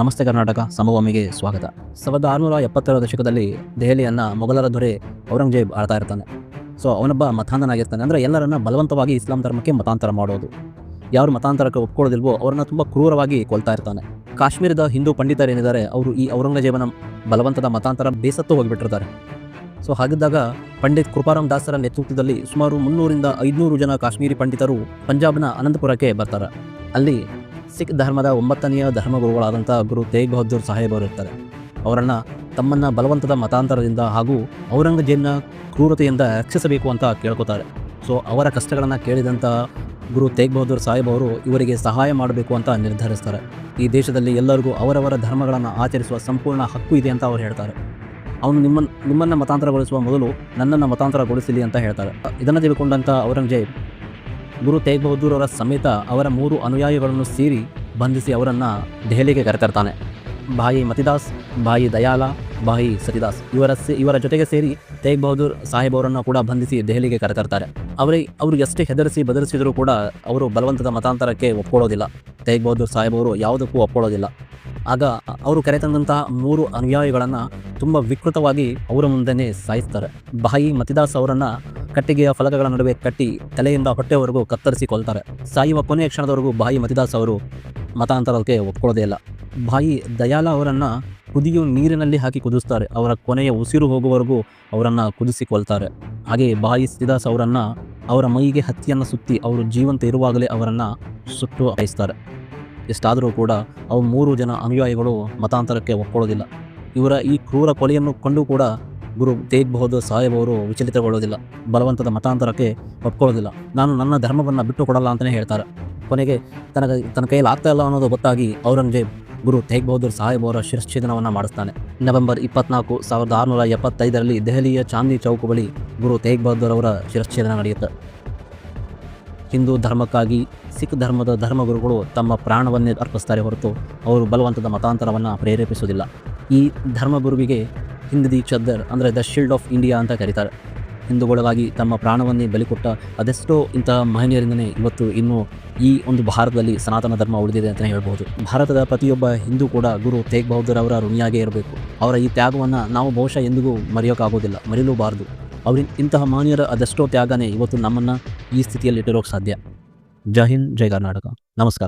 ನಮಸ್ತೆ ಕರ್ನಾಟಕ, ಸಮಭೂಮಿಗೆ ಸ್ವಾಗತ. ಸಾವಿರದ ಆರುನೂರ ಎಪ್ಪತ್ತರ ದಶಕದಲ್ಲಿ ದೆಹಲಿಯನ್ನು ಮೊಘಲರ ದೊರೆ ಔರಂಗಜೇಬ್ ಆಳ್ತಾ ಇರ್ತಾನೆ. ಸೊ, ಅವನೊಬ್ಬ ಮತಾಂಧನಾಗಿರ್ತಾನೆ. ಅಂದರೆ ಎಲ್ಲರನ್ನ ಬಲವಂತವಾಗಿ ಇಸ್ಲಾಂ ಧರ್ಮಕ್ಕೆ ಮತಾಂತರ ಮಾಡೋದು. ಯಾರು ಮತಾಂತರಕ್ಕೆ ಒಪ್ಕೊಳ್ಳೋದಿಲ್ವೋ, ಅವರನ್ನು ತುಂಬ ಕ್ರೂರವಾಗಿ ಕೊಲ್ತಾ ಇರ್ತಾನೆ. ಕಾಶ್ಮೀರದ ಹಿಂದೂ ಪಂಡಿತರೇನಿದ್ದಾರೆ, ಅವರು ಈ ಔರಂಗಜೇಬನ ಬಲವಂತದ ಮತಾಂತರ ಬೇಸತ್ತು ಹೋಗಿಬಿಟ್ಟಿರ್ತಾರೆ. ಸೊ, ಹಾಗಿದ್ದಾಗ ಪಂಡಿತ್ ಕೃಪಾರಾಮ್ ದಾಸರ ನೇತೃತ್ವದಲ್ಲಿ ಸುಮಾರು ಮುನ್ನೂರಿಂದ ಐದುನೂರು ಜನ ಕಾಶ್ಮೀರಿ ಪಂಡಿತರು ಪಂಜಾಬ್ನ ಅನಂತಪುರಕ್ಕೆ ಬರ್ತಾರೆ. ಅಲ್ಲಿ ಸಿಖ್ ಧರ್ಮದ ಒಂಬತ್ತನೆಯ ಧರ್ಮಗುರುಗಳಾದಂಥ ಗುರು ತೇಗ್ ಬಹದ್ದೂರ್ ಸಾಹೇಬ್ ಅವರು ಇರ್ತಾರೆ. ಅವರನ್ನು ತಮ್ಮನ್ನು ಬಲವಂತದ ಮತಾಂತರದಿಂದ ಹಾಗೂ ಔರಂಗಜೇಬ್ನ ಕ್ರೂರತೆಯಿಂದ ರಕ್ಷಿಸಬೇಕು ಅಂತ ಕೇಳ್ಕೊತಾರೆ. ಸೊ, ಅವರ ಕಷ್ಟಗಳನ್ನು ಕೇಳಿದಂಥ ಗುರು ತೇಗ್ ಬಹದ್ದೂರ್ ಸಾಹೇಬ್ ಅವರು ಇವರಿಗೆ ಸಹಾಯ ಮಾಡಬೇಕು ಅಂತ ನಿರ್ಧರಿಸ್ತಾರೆ. ಈ ದೇಶದಲ್ಲಿ ಎಲ್ಲರಿಗೂ ಅವರವರ ಧರ್ಮಗಳನ್ನು ಆಚರಿಸುವ ಸಂಪೂರ್ಣ ಹಕ್ಕು ಇದೆ ಅಂತ ಅವ್ರು ಹೇಳ್ತಾರೆ. ಅವನು ನಿಮ್ಮನ್ನು ನಿಮ್ಮನ್ನು ಮತಾಂತರಗೊಳಿಸುವ ಮೊದಲು ನನ್ನನ್ನು ಮತಾಂತರಗೊಳಿಸಲಿ ಅಂತ ಹೇಳ್ತಾರೆ. ಇದನ್ನು ತಿಳ್ಕೊಂಡಂಥ ಔರಂಗಜೇಬ್ ಗುರು ತೇಗ್ ಬಹದ್ದೂರ್ ಅವರ ಸಮೇತ ಅವರ ಮೂರು ಅನುಯಾಯಿಗಳನ್ನು ಸೇರಿ ಬಂಧಿಸಿ ಅವರನ್ನು ದೆಹಲಿಗೆ ಕರೆತರ್ತಾನೆ. ಭಾಯಿ ಮತಿದಾಸ್, ಭಾಯಿ ದಯಾಲ, ಭಾಯಿ ಸತಿದಾಸ್ ಇವರ ಇವರ ಜೊತೆಗೆ ಸೇರಿ ತೇಗ್ ಬಹದ್ದೂರ್ ಸಾಹೇಬ್ ಅವರನ್ನು ಕೂಡ ಬಂಧಿಸಿ ದೆಹಲಿಗೆ ಕರೆತರ್ತಾರೆ. ಅವರೇ, ಅವರು ಎಷ್ಟೇ ಹೆದರಿಸಿ ಬದಲಿಸಿದರೂ ಕೂಡ ಅವರು ಬಲವಂತದ ಮತಾಂತರಕ್ಕೆ ಒಪ್ಕೊಳ್ಳೋದಿಲ್ಲ. ತೇಗ್ ಬಹದ್ದೂರ್ ಸಾಹೇಬ್ ಅವರು ಯಾವುದಕ್ಕೂ ಒಪ್ಕೊಳ್ಳೋದಿಲ್ಲ. ಆಗ ಅವರು ಕರೆತಂದಂತಹ ಮೂರು ಅನುಯಾಯಿಗಳನ್ನು ತುಂಬ ವಿಕೃತವಾಗಿ ಅವರ ಮುಂದೆನೇ ಸಾಯಿಸ್ತಾರೆ. ಭಾಯಿ ಮತಿದಾಸ್ ಅವರನ್ನು ಕಟ್ಟಿಗೆಯ ಫಲಕಗಳ ನಡುವೆ ಕಟ್ಟಿ ತಲೆಯಿಂದ ಹೊಟ್ಟೆವರೆಗೂ ಕತ್ತರಿಸಿ ಕೊಲ್ತಾರೆ ಸಾಯುವ ಕೊನೆಯ ಕ್ಷಣದವರೆಗೂ ಬಾಯಿ ಮತಿದಾಸ್ ಅವರು ಮತಾಂತರಕ್ಕೆ ಒಪ್ಕೊಳ್ಳೋದೇ ಇಲ್ಲ. ಬಾಯಿ ದಯಾಲ ಅವರನ್ನು ಕುದಿಯು ನೀರಿನಲ್ಲಿ ಹಾಕಿ ಕುದಿಸ್ತಾರೆ. ಅವರ ಕೊನೆಯ ಉಸಿರು ಹೋಗುವವರೆಗೂ ಅವರನ್ನು ಕುದಿಸಿಕೊಳ್ತಾರೆ. ಹಾಗೆ ಬಾಯಿ ಸಿದಾಸ್ ಅವರನ್ನು ಅವರ ಮೈಗೆ ಹತ್ತಿಯನ್ನು ಸುತ್ತಿ ಅವರು ಜೀವಂತ ಇರುವಾಗಲೇ ಅವರನ್ನು ಸುಟ್ಟು ಹಾಯಿಸ್ತಾರೆ. ಇಷ್ಟಾದರೂ ಕೂಡ ಅವು ಮೂರು ಜನ ಅನುಯಾಯಿಗಳು ಮತಾಂತರಕ್ಕೆ ಒಪ್ಕೊಳ್ಳೋದಿಲ್ಲ. ಇವರ ಈ ಕ್ರೂರ ಕೊಲೆಯನ್ನು ಕಂಡು ಕೂಡ ಗುರು ತೇಗ್ ಬಹದ್ದೂರ್ ಸಾಹೇಬ್ ಅವರು ವಿಚಲಿತಗೊಳ್ಳೋದಿಲ್ಲ ಬಲವಂತದ ಮತಾಂತರಕ್ಕೆ ಒಪ್ಕೊಳ್ಳೋದಿಲ್ಲ ನಾನು ನನ್ನ ಧರ್ಮವನ್ನು ಬಿಟ್ಟು ಕೊಡಲ್ಲ ಅಂತಲೇ ಹೇಳ್ತಾರೆ. ಕೊನೆಗೆ ತನಗೆ, ತನ್ನ ಕೈಯಲ್ಲಿ ಆಗ್ತಾ ಇಲ್ಲ ಅನ್ನೋದು ಗೊತ್ತಾಗಿ ಔರಂಗಜೇಬ್ ಗುರು ತೇಗ್ ಬಹದ್ದೂರ್ ಸಾಹೇಬ್ ಅವರ ಶಿರಶ್ಛೇದನವನ್ನು ಮಾಡಿಸ್ತಾನೆ. ನವೆಂಬರ್ ಇಪ್ಪತ್ನಾಲ್ಕು ಸಾವಿರದ ಆರುನೂರ ಎಪ್ಪತ್ತೈದರಲ್ಲಿ ದೆಹಲಿಯ ಚಾಂದಿ ಚೌಕ್ ಬಳಿ ಗುರು ತೇಗ್ ಬಹದ್ದೂರ್ ಅವರ ಶಿರಶ್ಛೇದನ ನಡೆಯುತ್ತೆ. ಹಿಂದೂ ಧರ್ಮಕ್ಕಾಗಿ ಸಿಖ್ ಧರ್ಮದ ಧರ್ಮಗುರುಗಳು ತಮ್ಮ ಪ್ರಾಣವನ್ನೇ ಅರ್ಪಿಸ್ತಾರೆ ಹೊರತು ಅವರು ಬಲವಂತದ ಮತಾಂತರವನ್ನು ಪ್ರೇರೇಪಿಸುವುದಿಲ್ಲ. ಈ ಧರ್ಮಗುರುವಿಗೆ ಹಿಂದ್ ಚದ್ದರ್ ಅಂದರೆ ದ ಶೀಲ್ಡ್ ಆಫ್ ಇಂಡಿಯಾ ಅಂತ ಕರೀತಾರೆ. ಹಿಂದೂಗಳಿಗಾಗಿ ತಮ್ಮ ಪ್ರಾಣವನ್ನೇ ಬಲಿಕೊಟ್ಟ ಅದೆಷ್ಟೋ ಇಂತಹ ಮಹನೀಯರಿಂದನೇ ಇವತ್ತು ಇನ್ನೂ ಈ ಒಂದು ಭಾರತದಲ್ಲಿ ಸನಾತನ ಧರ್ಮ ಉಳಿದಿದೆ ಅಂತಲೇ ಹೇಳ್ಬೋದು ಭಾರತದ ಪ್ರತಿಯೊಬ್ಬ ಹಿಂದೂ ಕೂಡ ಗುರು ತೇಗ್ ಬಹದ್ದೂರ್ ಅವರ ಋಣಿಯಾಗೇ ಇರಬೇಕು. ಅವರ ಈ ತ್ಯಾಗವನ್ನು ನಾವು ಬಹುಶಃ ಎಂದಿಗೂ ಮರೆಯೋಕ್ಕಾಗೋದಿಲ್ಲ, ಮರೆಯಲೂಬಾರದು. ಅವ್ರ ಇಂತಹ ಮಹನೀಯರ ಅದೆಷ್ಟೋ ತ್ಯಾಗನೇ ಇವತ್ತು ನಮ್ಮನ್ನು ಈ ಸ್ಥಿತಿಯಲ್ಲಿ ಇಟ್ಟಿರೋಕ್ಕೆ ಸಾಧ್ಯ. ಜೈ ಹಿಂದ್, ಜೈ ಕರ್ನಾಟಕ. ನಮಸ್ಕಾರ.